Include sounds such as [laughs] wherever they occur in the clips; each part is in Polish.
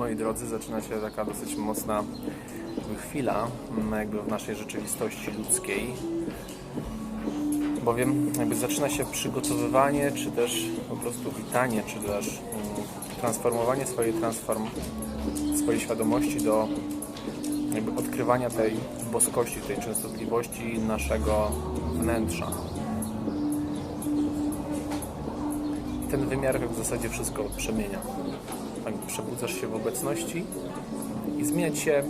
moi drodzy, zaczyna się taka dosyć mocna chwila mm, jakby w naszej rzeczywistości ludzkiej. Bowiem jakby zaczyna się przygotowywanie, czy też po prostu witanie, czy też mm, transformowanie swojej transform, swojej świadomości do jakby odkrywania tej boskości, tej częstotliwości naszego wnętrza. Ten wymiar w zasadzie wszystko przemienia. Tak, Przebudzasz się w obecności i zmienia się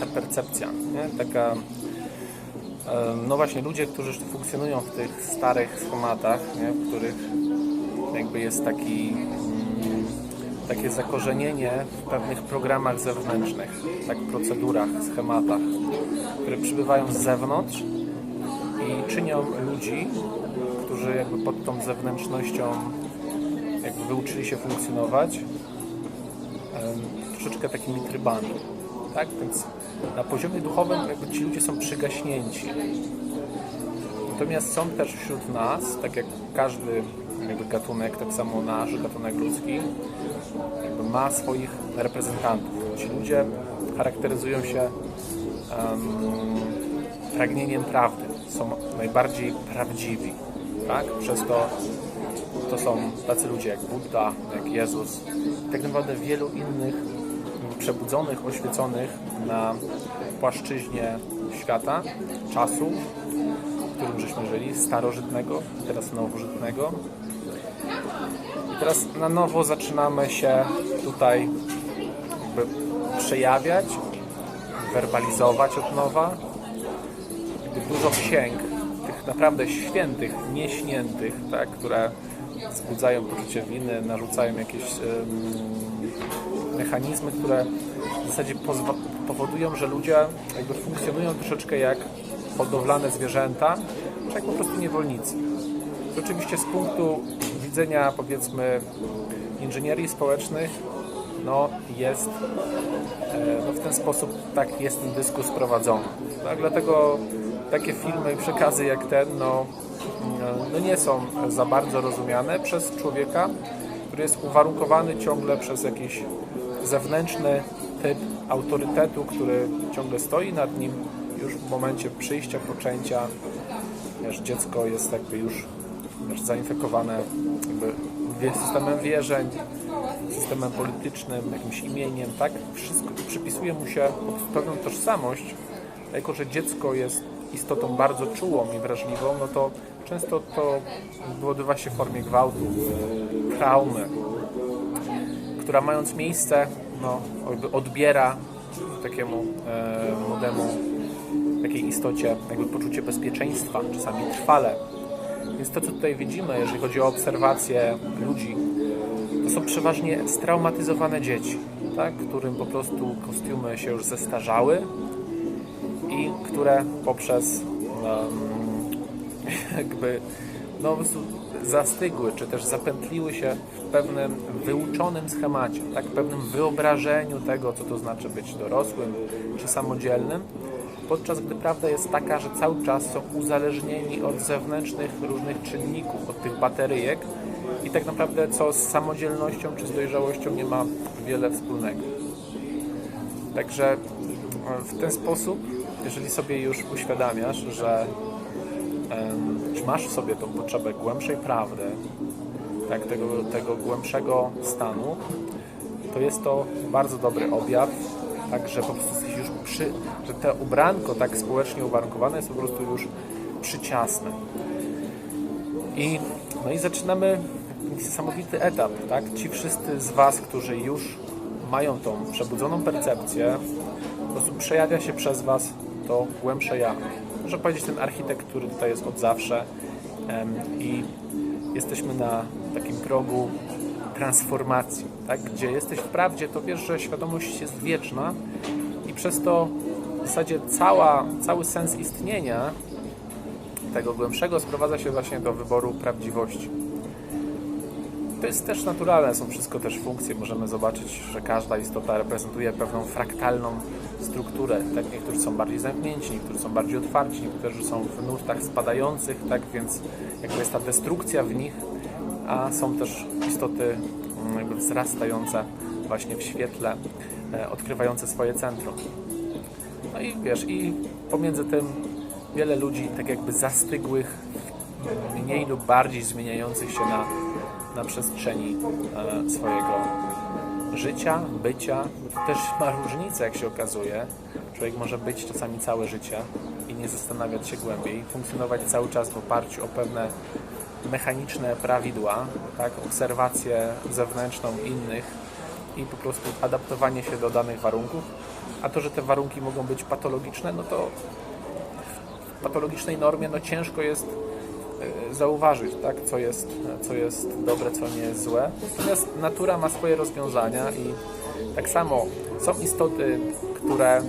ta percepcja, nie? Taka no właśnie ludzie, którzy funkcjonują w tych starych schematach, nie? w których jakby jest taki mm, takie zakorzenienie w pewnych programach zewnętrznych, tak procedurach, schematach, które przybywają z zewnątrz i czynią ludzi, którzy jakby pod tą zewnętrznością jakby wyuczyli się funkcjonować troszeczkę takimi trybami. Tak? Więc na poziomie duchowym jakby ci ludzie są przygaśnięci. Natomiast są też wśród nas, tak jak każdy jakby gatunek, tak samo nasz gatunek ludzki, ma swoich reprezentantów. Ci ludzie charakteryzują się em, pragnieniem prawdy, są najbardziej prawdziwi. Tak? Przez to to są tacy ludzie jak Buddha, jak Jezus, tak naprawdę wielu innych przebudzonych, oświeconych na płaszczyźnie świata, czasu, w którym żeśmy żyli, starożytnego, teraz nowożytnego. I teraz na nowo zaczynamy się tutaj przejawiać, werbalizować od nowa. Dużo księg, naprawdę świętych, nieśniętych, tak, które wzbudzają poczucie winy, narzucają jakieś em, mechanizmy, które w zasadzie powodują, że ludzie jakby funkcjonują troszeczkę jak hodowlane zwierzęta, czy jak po prostu niewolnicy. Oczywiście z punktu widzenia powiedzmy inżynierii społecznych no, jest e, no, w ten sposób tak jest ten dyskus prowadzony. Tak? Dlatego takie filmy i przekazy jak ten no, no nie są za bardzo rozumiane przez człowieka, który jest uwarunkowany ciągle przez jakiś zewnętrzny typ autorytetu, który ciągle stoi nad nim już w momencie przyjścia, poczęcia. Wiesz, dziecko jest jakby już wiesz, zainfekowane jakby systemem wierzeń, systemem politycznym, jakimś imieniem, tak? Wszystko przypisuje mu się pewną tożsamość, jako że dziecko jest istotą bardzo czułą i wrażliwą, no to często to wywoływa się w formie gwałtu, traumy, która mając miejsce, no, jakby odbiera takiemu e, młodemu, takiej istocie jakby poczucie bezpieczeństwa, czasami trwale. Więc to, co tutaj widzimy, jeżeli chodzi o obserwację ludzi, to są przeważnie straumatyzowane dzieci, tak? którym po prostu kostiumy się już zestarzały i które poprzez [laughs] jakby no, zastygły, czy też zapętliły się w pewnym wyuczonym schemacie, tak, pewnym wyobrażeniu tego, co to znaczy być dorosłym czy samodzielnym, podczas gdy prawda jest taka, że cały czas są uzależnieni od zewnętrznych różnych czynników, od tych bateryjek i tak naprawdę co z samodzielnością czy z dojrzałością nie ma wiele wspólnego. Także w ten sposób, jeżeli sobie już uświadamiasz, że że masz w sobie tą potrzebę głębszej prawdy, tak, tego, tego głębszego stanu, to jest to bardzo dobry objaw, tak, że po prostu jesteś już przy, że to ubranko tak społecznie uwarunkowane jest po prostu już przyciasne. I, no i zaczynamy niesamowity etap, tak? Ci wszyscy z Was, którzy już mają tą przebudzoną percepcję, po prostu przejawia się przez Was to głębsze ja. Można powiedzieć ten architekt, który tutaj jest od zawsze i jesteśmy na takim progu transformacji, tak? gdzie jesteś w prawdzie, to wiesz, że świadomość jest wieczna i przez to w zasadzie cała, cały sens istnienia tego głębszego sprowadza się właśnie do wyboru prawdziwości. To jest też naturalne, są wszystko też funkcje. Możemy zobaczyć, że każda istota reprezentuje pewną fraktalną strukturę. Tak, niektórzy są bardziej zamknięci, niektórzy są bardziej otwarci, niektórzy są w nurtach spadających, tak więc jakby jest ta destrukcja w nich, a są też istoty mm, jakby wzrastające właśnie w świetle e, odkrywające swoje centrum. No i wiesz, i pomiędzy tym wiele ludzi tak jakby zastygłych, mniej lub bardziej zmieniających się na, na przestrzeni e, swojego życia, bycia. To też ma różnicę, jak się okazuje. Człowiek może być czasami całe życie i nie zastanawiać się głębiej, funkcjonować cały czas w oparciu o pewne mechaniczne prawidła, tak, obserwację zewnętrzną innych i po prostu adaptowanie się do danych warunków. A to, że te warunki mogą być patologiczne, no to w patologicznej normie no ciężko jest zauważyć, tak, co, jest, co jest dobre, co nie jest złe. Natomiast natura ma swoje rozwiązania i tak samo są istoty, które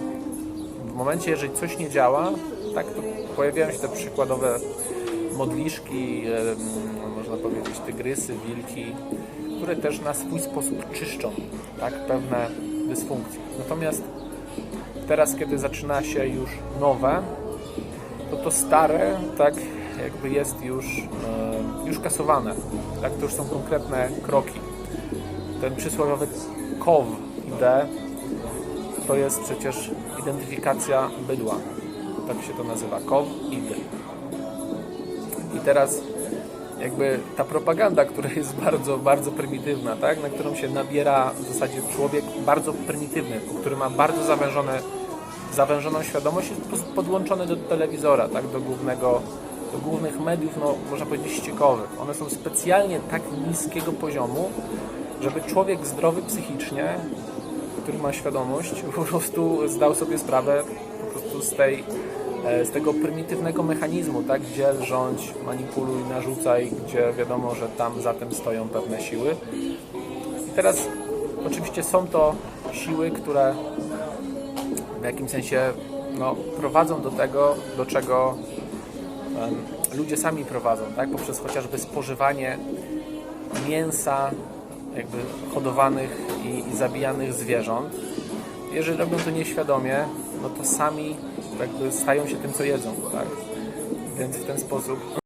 w momencie, jeżeli coś nie działa, tak, to pojawiają się te przykładowe modliszki, em, można powiedzieć tygrysy, wilki, które też na swój sposób czyszczą tak, pewne dysfunkcje. Natomiast teraz, kiedy zaczyna się już nowe, to to stare tak jakby jest już, e, już kasowane. Tak, to już są konkretne kroki. Ten przysłowiowy KOW ID to jest przecież identyfikacja bydła. Tak się to nazywa. KOW ID. I teraz jakby ta propaganda, która jest bardzo, bardzo prymitywna, tak? na którą się nabiera w zasadzie człowiek bardzo prymitywny, który ma bardzo zawężone, zawężoną świadomość, jest podłączony do telewizora, tak? do, głównego, do głównych mediów, no, można powiedzieć ściekowych. One są specjalnie tak niskiego poziomu, żeby człowiek zdrowy psychicznie, który ma świadomość, [laughs] po prostu zdał sobie sprawę po prostu z tej e, z tego prymitywnego mechanizmu, tak, gdzie rządź, manipuluj, narzucaj, gdzie wiadomo, że tam za tym stoją pewne siły. I teraz oczywiście są to siły, które w jakimś sensie no, prowadzą do tego, do czego ludzie sami prowadzą, tak, poprzez chociażby spożywanie mięsa jakby hodowanych i, i zabijanych zwierząt. Jeżeli robią to nieświadomie, no to sami jakby stają się tym, co jedzą, tak? Więc w ten sposób